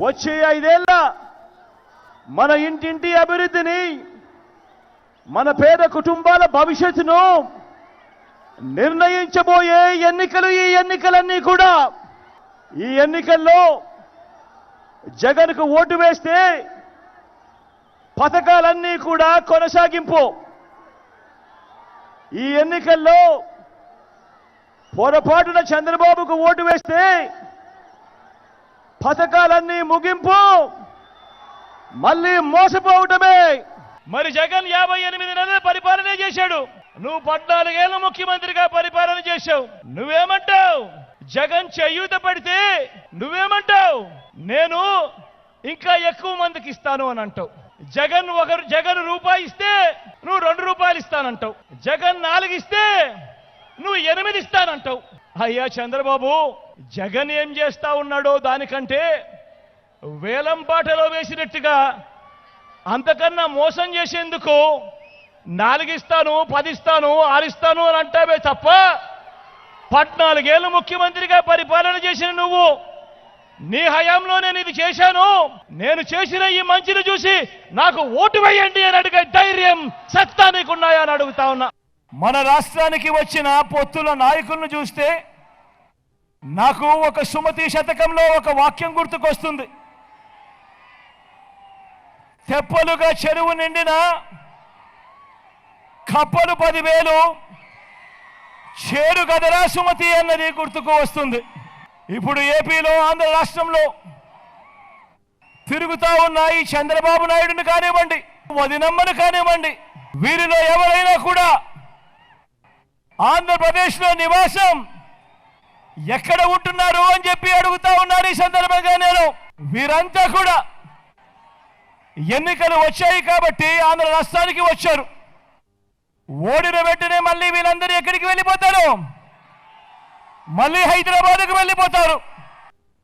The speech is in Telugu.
వచ్చే ఐదేళ్ళ మన ఇంటింటి అభివృద్ధిని మన పేద కుటుంబాల భవిష్యత్తును నిర్ణయించబోయే ఎన్నికలు ఈ ఎన్నికలన్నీ కూడా ఈ ఎన్నికల్లో జగన్కు ఓటు వేస్తే పథకాలన్నీ కూడా కొనసాగింపు. ఈ ఎన్నికల్లో పొరపాటున చంద్రబాబుకు ఓటు వేస్తే పథకాలన్నీ ముగింపు. మళ్ళీ మోసపోవటమే. మరి జగన్ యాభై ఎనిమిది నెలల పరిపాలన చేశాడు. నువ్వు పద్నాలుగేళ్ళ ముఖ్యమంత్రిగా పరిపాలన చేశావు. నువ్వేమంటావు? జగన్ చేయూత పడితే నువ్వేమంటావు? నేను ఇంకా ఎక్కువ మందికి ఇస్తాను అని అంటావు. జగన్ ఒకరు జగన్ రూపాయి ఇస్తే నువ్వు రెండు రూపాయలు ఇస్తానంటావు. జగన్ నాలుగు ఇస్తే నువ్వు ఎనిమిది ఇస్తానంటావు. అయ్యా చంద్రబాబు జగన్ ఏం చేస్తా ఉన్నాడో దానికంటే వేలం పాటలో వేసినట్టుగా అంతకన్నా మోసం చేసేందుకు నాలుగిస్తాను పదిస్తాను ఆరిస్తాను అని అంటావే తప్ప పద్నాలుగేళ్ళు ముఖ్యమంత్రిగా పరిపాలన చేసిన నువ్వు నీ హయాంలో నేను ఇది చేశాను. నేను చేసిన ఈ మంచిని చూసి నాకు ఓటు వేయండి అని అడిగే ధైర్యం సత్తా నీకున్నాయా అని అడుగుతా ఉన్నా. మన రాష్ట్రానికి వచ్చిన పొత్తుల నాయకులను చూస్తే నాకు ఒక సుమతి శతకంలో ఒక వాక్యం గుర్తుకొస్తుంది. తెప్పలుగా చెరువు నిండిన కప్పలు పదివేలు చేరు గదరా సుమతి అన్నది గుర్తుకు వస్తుంది. ఇప్పుడు ఏపీలో ఆంధ్ర రాష్ట్రంలో తిరుగుతా ఉన్న ఈ చంద్రబాబు నాయుడుని కానివ్వండి వదినమ్మను కానివ్వండి వీరిలో ఎవరైనా కూడా ఆంధ్రప్రదేశ్లో నివాసం ఎక్కడ ఉంటున్నారు అని చెప్పి అడుగుతా ఉన్నారు ఈ సందర్భంగా నేను. వీరంతా కూడా ఎన్నికలు వచ్చాయి కాబట్టి ఆంధ్ర రాష్ట్రానికి వచ్చారు. ఓడిన వెంటనే మళ్ళీ వీళ్ళందరూ ఎక్కడికి వెళ్ళిపోతారు? మళ్ళీ హైదరాబాద్కు వెళ్ళిపోతారు.